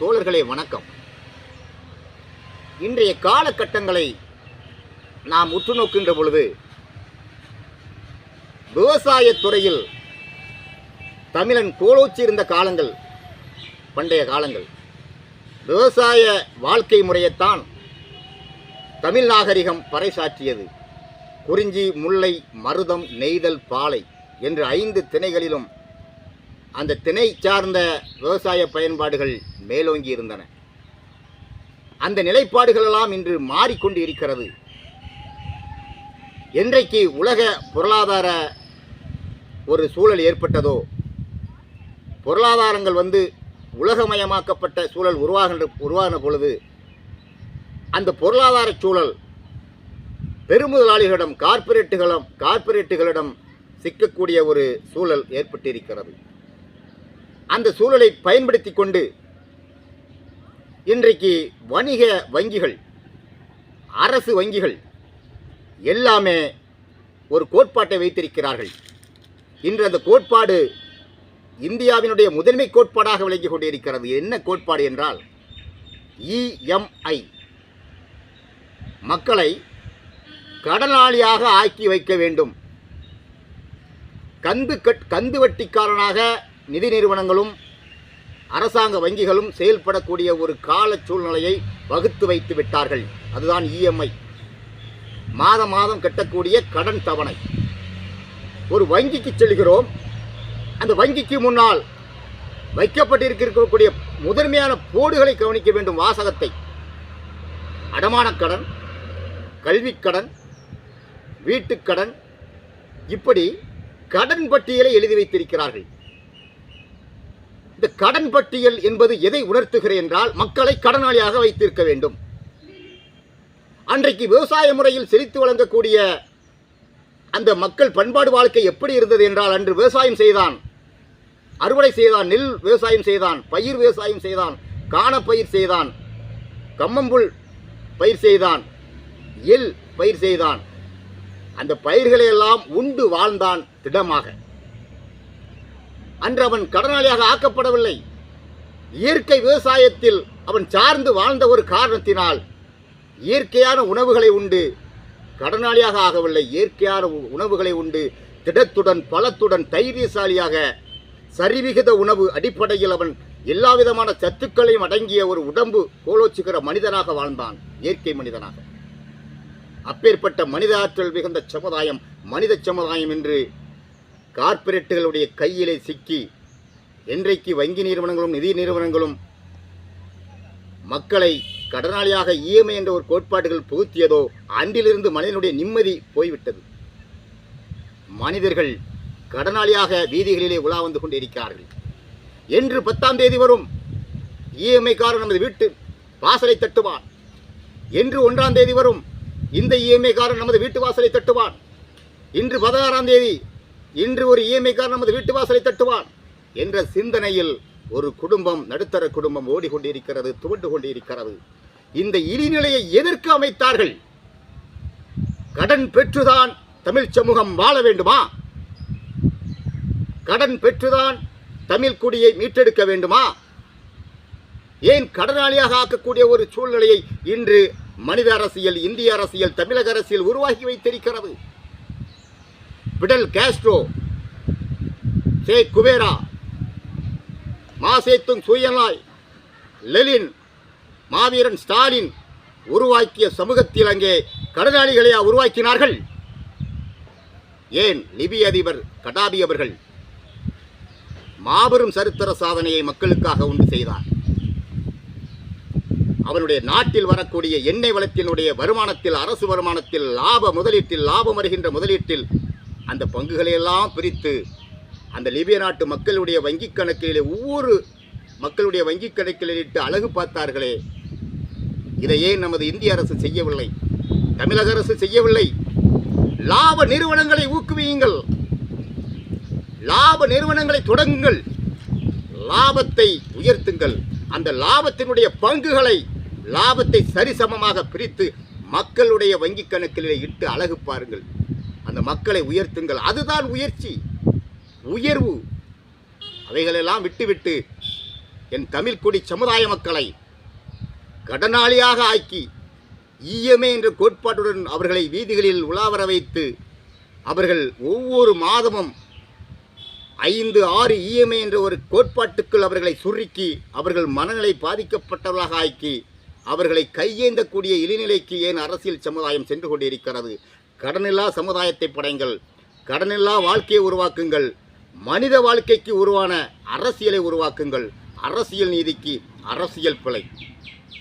தோழர்களே வணக்கம். இன்றைய காலகட்டங்களை நாம் உற்று நோக்கின்ற பொழுது விவசாய துறையில் தமிழன் கோலோச்சி இருந்த காலங்கள் பண்டைய காலங்கள். விவசாய வாழ்க்கை முறையைத்தான் தமிழ் நாகரிகம் பறைசாற்றியது. குறிஞ்சி முல்லை மருதம் நெய்தல் பாலை என்ற ஐந்து திணைகளிலும் அந்த திணை சார்ந்த விவசாய பயன்பாடுகள் மேலோங்கி இருந்தன அந்த நிலைப்பாடுகள் எல்லாம் இன்று மாறிக்கொண்டு இருக்கிறது என்றைக்கு உலக பொருளாதார ஒரு சூழல் ஏற்பட்டதோ பொருளாதாரங்கள் வந்து உலகமயமாக்கப்பட்ட சூழல் உருவாகின்ற உருவாகின பொழுது அந்த பொருளாதார சூழல் பெருமுதலாளிகளிடம் கார்ப்பரேட்டுகளும் கார்ப்பரேட்டுகளிடம் சிக்கக்கூடிய ஒரு சூழல் ஏற்பட்டிருக்கிறது. அந்த சூழலை பயன்படுத்தி கொண்டு இன்றைக்கு வணிக வங்கிகள் அரசு வங்கிகள் எல்லாமே ஒரு கோட்பாட்டை வைத்திருக்கிறார்கள். இன்று அந்த கோட்பாடு இந்தியாவினுடைய முதன்மை கோட்பாடாக விளங்கிக் கொண்டிருக்கிறது. என்ன கோட்பாடு என்றால் இஎம்ஐ மக்களை கடனாளியாக ஆக்கி வைக்க வேண்டும். கந்து கட் கந்து வட்டிக்காரனாக நிதி நிறுவனங்களும் அரசாங்க வங்கிகளும் செயல்படக்கூடிய ஒரு கால சூழ்நிலையை வகுத்து வைத்து விட்டார்கள். அதுதான் இஎம்ஐ மாதம் மாதம் கட்டக்கூடிய கடன் தவணை. ஒரு வங்கிக்கு செல்கிறோம். அந்த வங்கிக்கு முன்னால் வைக்கப்பட்டிருக்கக்கூடிய முதன்மையான போடுகளை கவனிக்க வேண்டும். வாசகத்தை. அடமானக் கடன் கல்விக் கடன் வீட்டுக்கடன் இப்படி கடன் பட்டியலை எழுதி வைத்திருக்கிறார்கள். இந்த கடன் பட்டியல் என்பது எதை உணர்த்துகிறேன் என்றால் மக்களை கடனாளியாக வைத்திருக்க வேண்டும். அன்றைக்கு விவசாய முறையில் செழித்து வழங்கக்கூடிய அந்த மக்கள் பண்பாடு வாழ்க்கை எப்படி இருந்தது என்றால் அன்று விவசாயம் செய்தான். அறுவடை செய்தான் நெல் விவசாயம் செய்தான் பயிர் விவசாயம் செய்தான் காணப்பயிர் செய்தான் கம்மம்புல் பயிர் செய்தான் எள் பயிர் செய்தான். அந்த பயிர்களை எல்லாம் உண்டு வாழ்ந்தான் திடமாக. அன்று அவன் கடனாளியாக ஆக்கப்படவில்லை. இயற்கை விவசாயத்தில் அவன் சார்ந்து வாழ்ந்த ஒரு காரணத்தினால் இயற்கையான உணவுகளை உண்டு கடனாளியாக ஆகவில்லை. இயற்கையான உ- உணவுகளை உண்டு. திடத்துடன் பலத்துடன் தைரியசாலியாக சரிவிகித உணவு அடிப்படையில் அவன் எல்லா விதமான சத்துக்களையும் அடங்கிய ஒரு உடம்பு கோலோச்சுகிற மனிதனாக வாழ்ந்தான். இயற்கை மனிதனாக. அப்பேற்பட்ட மனித ஆற்றல் மிகுந்த சமுதாயம் மனித சமுதாயம் என்று கார்ப்பரேட்டுகளுடைய கையிலே சிக்கி என்றைக்கு வங்கி நிறுவனங்களும் நிதி நிறுவனங்களும் மக்களை கடனாளியாக இஎம்ஐ என்ற ஒரு கோட்பாடுகள் புகுத்தியதோ அன்றிலிருந்து மனிதனுடைய நிம்மதி போய்விட்டது. மனிதர்கள் கடனாளியாக வீதிகளிலே உலா வந்து கொண்டிருக்கிறார்கள். என்று பத்தாம் தேதி வரும். இஎம்ஐக்காரன் நமது வீட்டு வாசலை தட்டுவான் என்று ஒன்றாம் தேதி வரும். இந்த இஎம்ஐக்காரன் நமது வீட்டு வாசலை தட்டுவான் இன்று பதினாறாம் தேதி இன்று ஒரு இஎம்ஐக்கார் நமது வீட்டு வாசலை தட்டுவான் என்ற சிந்தனையில் ஒரு குடும்பம் நடுத்தர குடும்பம் ஓடிக்கொண்டிருக்கிறது துவண்டு கொண்டிருக்கிறது. இந்த இடிநிலையை எதற்கு அமைத்தார்கள்? கடன் பெற்றுதான் தமிழ் சமூகம் வாழ வேண்டுமா? கடன் பெற்றுதான் தமிழ் குடியை மீட்டெடுக்க வேண்டுமா? ஏன் கடனாளியாக ஆக்கக்கூடிய ஒரு சூழ்நிலையை இன்று மனித அரசியல் இந்திய அரசியல் தமிழக அரசியல் உருவாக்கி வைத்திருக்கிறது? Fidel Castro Che Guevara Mao Tse tung சுயனாய் Lenin மாவீரன் ஸ்டாலின் உருவாக்கிய சமூகத்தில் அங்கே கடனாளிகளையா உருவாக்கினார்கள். ஏன் லிபிய அதிபர் கடாபி அவர்கள் மாபெரும் சரித்திர சாதனையை மக்களுக்காக உண்டு செய்தார்? அவனுடைய நாட்டில் வரக்கூடிய எண்ணெய் வளத்தினுடைய வருமானத்தில் அரசு வருமானத்தில் லாப முதலீட்டில் லாபம் வருகின்ற முதலீட்டில் அந்த பங்குகளையெல்லாம் பிரித்து அந்த லிபிய நாட்டு மக்களுடைய வங்கிக் கணக்கிலே ஒவ்வொரு மக்களுடைய வங்கிக் கணக்கில் இட்டு அழகு பார்த்தார்களே. இதையே நமது இந்திய அரசு செய்யவில்லை. தமிழக அரசு செய்யவில்லை. லாப நிறுவனங்களை ஊக்குவியுங்கள். லாப நிறுவனங்களை தொடங்குங்கள். லாபத்தை உயர்த்துங்கள். அந்த லாபத்தினுடைய பங்குகளை லாபத்தை சரிசமமாக பிரித்து மக்களுடைய வங்கிக் கணக்கிலே இட்டு அழகு பாருங்கள். அந்த மக்களை உயர்த்துங்கள். அதுதான் உயர்ச்சி. உயர்வு. அவைகளெல்லாம் விட்டுவிட்டு என் தமிழ்குடி சமுதாய மக்களை கடனாளியாக ஆக்கி ஈயமே என்ற கோட்பாட்டுடன் அவர்களை வீதிகளில் உலாவர வைத்து அவர்கள் ஒவ்வொரு மாதமும் ஐந்து ஆறு இஎம்ஐ என்ற ஒரு கோட்பாட்டுக்குள் அவர்களை சுருக்கி அவர்கள் மனநிலை பாதிக்கப்பட்டவர்களாக ஆக்கி அவர்களை கையேந்தக்கூடிய இழிநிலைக்கு ஏன் அரசியல் சமுதாயம் சென்று கொண்டிருக்கிறது? கடனில்லா சமுதாயத்தை படைங்கள் கடனில்லா வாழ்க்கையை உருவாக்குங்கள். மனித வாழ்க்கைக்கு உருவான அரசியலை உருவாக்குங்கள். அரசியல் நீதிக்கு அரசியல் பிழை.